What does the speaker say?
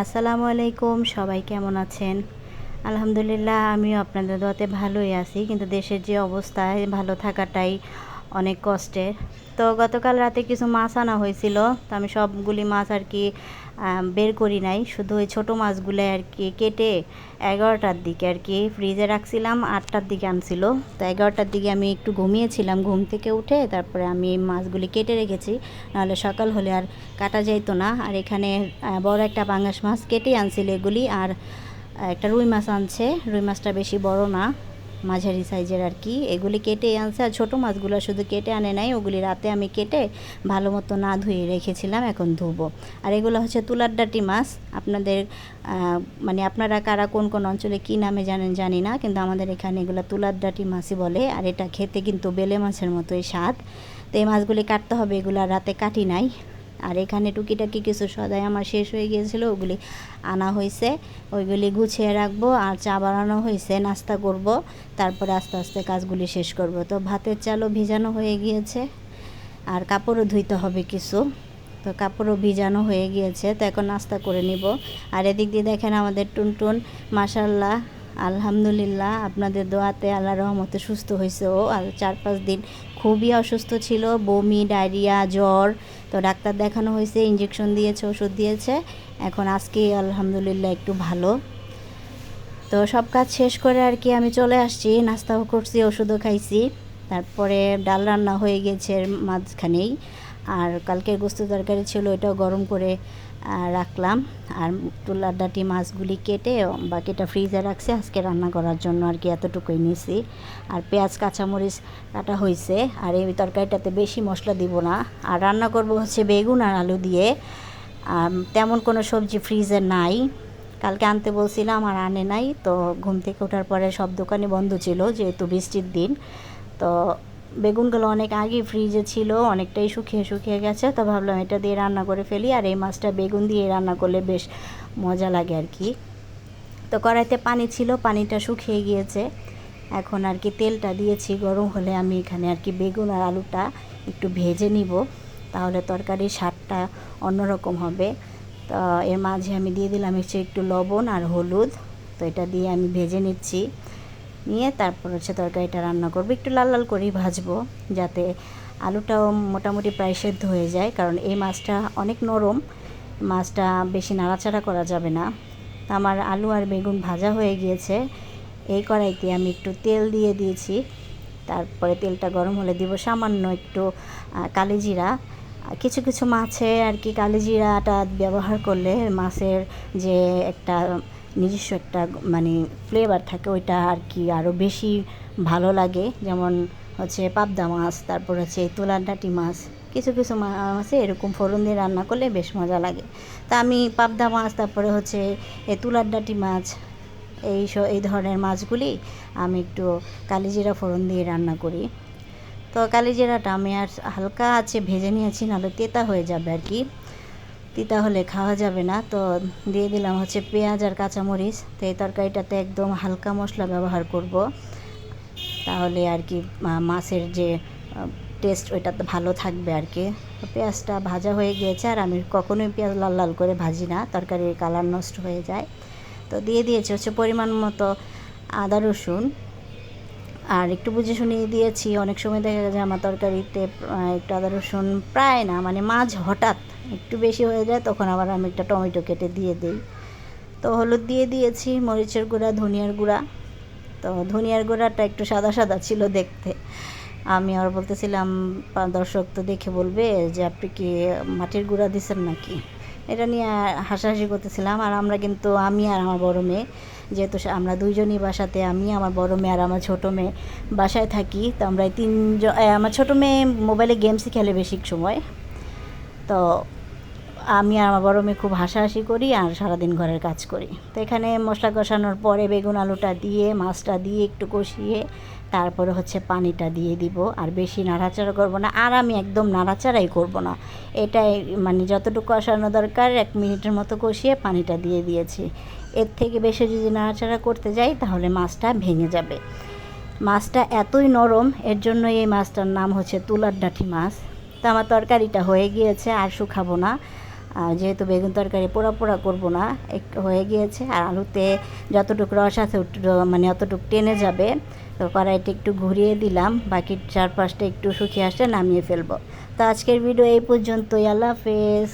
আসসালামু আলাইকুম, সবাই কেমন আছেন? আলহামদুলিল্লাহ, আমিও আপনাদের দোয়াতে ভালোই আছি, কিন্তু দেশের যে অবস্থায় ভালো থাকাটাই অনেক কষ্টের। তো গতকাল রাতে কিছু মাছ আনা হয়েছিল, তো আমি সবগুলি মাছ আর কি বের করি নাই। শুধু ওই ছোটো মাছগুলো আর কি কেটে এগারোটার দিকে আর কি ফ্রিজে রাখছিলাম, আটটার দিকে আনছিল। তো এগারোটার দিকে আমি একটু ঘুমিয়েছিলাম, ঘুম থেকে উঠে তারপরে আমি এই মাছগুলি কেটে রেখেছি। নাহলে সকাল হলে আর কাটা যাইতো না। আর এখানে বড় একটা পাঙ্গাস মাছ কেটে আনছিল এগুলি। আর একটা রুই মাছ আনছে। রুই মাছটা বেশি বড় না। মাঝারি সাইজের আর কি। এগুলি কেটে আনছে, আর ছোটো মাছগুলো শুধু কেটে আনে নাই, ওগুলি রাতে আমি কেটে ভালো মতো না ধুয়ে রেখেছিলাম, এখন ধুবো। আর এগুলো হচ্ছে তুলার ডাটি মাছ। আপনাদের মানে আপনারা কারা কোন কোন অঞ্চলে কী নামে জানেন জানি না, কিন্তু আমাদের এখানে এগুলো তুলার ডাটি মাছই বলে, আর এটা খেতে কিন্তু বেলে মাছের মতোই স্বাদ। তো এই মাছগুলি কাটতে হবে, এগুলো রাতে কাটি নাই। আর এখানে টুকিটাকি কিছু সদাই আমার শেষ হয়ে গিয়েছিল, ওগুলি আনা হয়েছে ওইগুলি গুছিয়ে রাখব আর চা বানানো হয়েছে নাস্তা করব, তারপরে আস্তে আস্তে কাজগুলি শেষ করব। তো ভাতের চালও ভিজানো হয়ে গিয়েছে আর কাপড়ও ধুইতে হবে কিছু। তো কাপড়ও ভিজানো হয়ে গিয়েছে, তো এখন নাস্তা করে নিব। আর এদিক দিয়ে দেখেন আমাদের টুনটুন মাসাল্লাহ আলহামদুলিল্লাহ, আপনাদের দোয়াতে আল্লাহ রহমতে সুস্থ হয়েছে ও। আর চার পাঁচ দিন খুবই অসুস্থ ছিল, বমি, ডায়রিয়া, জ্বর। তো ডাক্তার দেখানো হয়েছে ইঞ্জেকশন দিয়েছে, ওষুধ দিয়েছে। এখন আজকে আলহামদুলিল্লাহ একটু ভালো। তো সব কাজ শেষ করে আর কি আমি চলে আসছি, নাস্তাও করছি, ওষুধও খাইছি। তারপরে ডাল রান্না হয়ে গেছে মাঝখানেই। আর কালকের গোস্ত তরকারি ছিল, ওইটাও গরম করে রাখলাম। আর তুলার ডাটি, মাছগুলি কেটে, বাকিটা ফ্রিজে রাখছি। আজকে রান্না করার জন্য আর কি এতটুকুই নিছি। আর পেঁয়াজ, কাঁচামরিচ কাটা হয়েছে আর এই তরকারিটাতে বেশি মশলা দিব না। আর রান্না করব হচ্ছে বেগুন আর আলু দিয়ে। তেমন কোনো সবজি ফ্রিজে নাই। কালকে আনতে বলছিলাম, আর আনে নাই। তো ঘুম থেকে ওঠার পরে সব দোকানই বন্ধ ছিল, যেহেতু বৃষ্টির দিন। তো বেগুনগুলো অনেক আগে ফ্রিজে ছিল, অনেকটাই শুকিয়ে শুকিয়ে গেছে, তো ভাবলাম এটা দিয়ে রান্না করে ফেলি, আর এই মাছটা বেগুন দিয়ে রান্না করলে বেশ মজা লাগে আর কি। তো কড়াইতে পানি ছিল, পানিটা শুকিয়ে গিয়েছে, এখন আর কি তেলটা দিয়েছি, গরম হলে আমি এখানে আর কি বেগুন আর আলুটা একটু ভেজে নিব, তাহলে তরকারির স্বাদটা অন্যরকম হবে। তো এর মাঝে আমি দিয়ে দিলাম হচ্ছে একটু লবণ আর হলুদ, তো এটা দিয়ে আমি ভেজে নিচ্ছি। নিয়ে তারপর হচ্ছে তরকারিটা রান্না করব। একটু লাল লাল করেই ভাজবো যাতে আলুটাও মোটামুটি প্রায় সেদ্ধ হয়ে যায়, কারণ এই মাছটা অনেক নরম, মাছটা বেশি নাড়াচাড়া করা যাবে না। আমার আলু আর বেগুন ভাজা হয়ে গিয়েছে, এই কড়াইতে আমি একটু তেল দিয়ে দিয়েছি। তারপরে তেলটা গরম হলে দিব সামান্য একটু কালিজিরা কিছু কিছু মাছে আর কি কালিজিরাটা ব্যবহার করলে মাছের যে একটা নিজস্ব একটা মানে ফ্লেভার থাকে, ওইটা আর কি আরও বেশি ভালো লাগে। যেমন হচ্ছে পাবদা মাছ, তারপর হচ্ছে এই তুলার ডাঁটি মাছ, কিছু কিছু মাছে এরকম ফোড়ন দিয়ে রান্না করলে বেশ মজা লাগে। তা আমি পাবদা মাছ, তারপরে হচ্ছে তুলার ডাঁটি মাছ, এই এই ধরনের মাছগুলি আমি একটু কালিজিরা ফোড়ন দিয়ে রান্না করি। তো কালিজিরাটা আমি আর হালকা আছে ভেজে নিয়েছি, নাহলে তেতা হয়ে যাবে আর কি। তিতা হলে খাওয়া যাবে না। তো দিয়ে দিলাম হচ্ছে পেঁয়াজ আর কাঁচামরিচ। তো এই তরকারিটাতে একদম হালকা মশলা ব্যবহার করব। তাহলে আর কি মাছের যে টেস্ট ওইটা ভালো থাকবে আর কি। পেঁয়াজটা ভাজা হয়ে গিয়েছে আর আমি কখনোই পেঁয়াজ লাল লাল করে ভাজি না। তরকারির কালার নষ্ট হয়ে যায়। তো দিয়ে দিয়েছি হচ্ছে পরিমাণ মতো আদা রসুন। আর একটু বুঝে শুনিয়ে দিয়েছি, অনেক সময় দেখা যায় আমার তরকারিতে একটু আদা রসুন প্রায় না মানে মাছ হঠাৎ একটু বেশি হয়ে যায়, তখন আবার আমি একটা টমেটো কেটে দিয়ে দিই। তো হলুদ দিয়ে দিয়েছি, মরিচের গুঁড়া, ধনিয়ার গুঁড়া। তো ধনিয়ার গুঁড়াটা একটু সাদা সাদা ছিল দেখতে। আমি আর বলতেছিলাম দর্শক তো দেখে বলবে যে, আপনি কি মাটির গুঁড়া দিছেন নাকি? এটা নিয়ে হাসাহাসি করতেছিলাম, আর আমরা কিন্তু, আমি আর আমার বড় মেয়ে, যেহেতু আমরা দুইজনই বাসাতে, আমি, আমার বড় মেয়ে আর আমার ছোটো মেয়ে বাসায় থাকি। তো আমরা এই তিনজন আমার ছোটো মেয়ে মোবাইলে গেমসই খেলে বেশি সময়। তো আমি আর আমার বড় মেয়ে খুব হাসাহাসি করি আর সারাদিন ঘরের কাজ করি। তো এখানে মশলা কষানোর পরে বেগুন আলুটা দিয়ে, মাছটা দিয়ে একটু কষিয়ে, তারপরে হচ্ছে পানিটা দিয়ে দিব। আর বেশি নাড়াচাড়া করব না। আর আমি একদম নাড়াচাড়াই করব না। এটাই মানে যতটুকু কষানো দরকার, এক মিনিটের মতো কষিয়ে পানিটা দিয়ে দিয়েছি। এর থেকে বেশি যদি নাড়াচাড়া করতে যাই, তাহলে মাছটা ভেঙে যাবে। মাছটা এতই নরম, এর জন্য এই মাছটার নাম হচ্ছে তুলার ডাঠি মাছ। তো আমার তরকারিটা হয়ে গিয়েছে আর শুকাবো না। যেহেতু বেগুন তরকারি পোড়া পোড়া করব না একটু হয়ে গিয়েছে। আর আলুতে যতটুকু রস আছে মানে অতটুকু টেনে যাবে। তো কড়াইটা একটু ঘুরিয়ে দিলাম, বাকি চারপাশটা একটু শুকিয়ে আসলে নামিয়ে ফেলব। তো আজকের ভিডিও এই পর্যন্তই, আল্লাহ হাফেজ।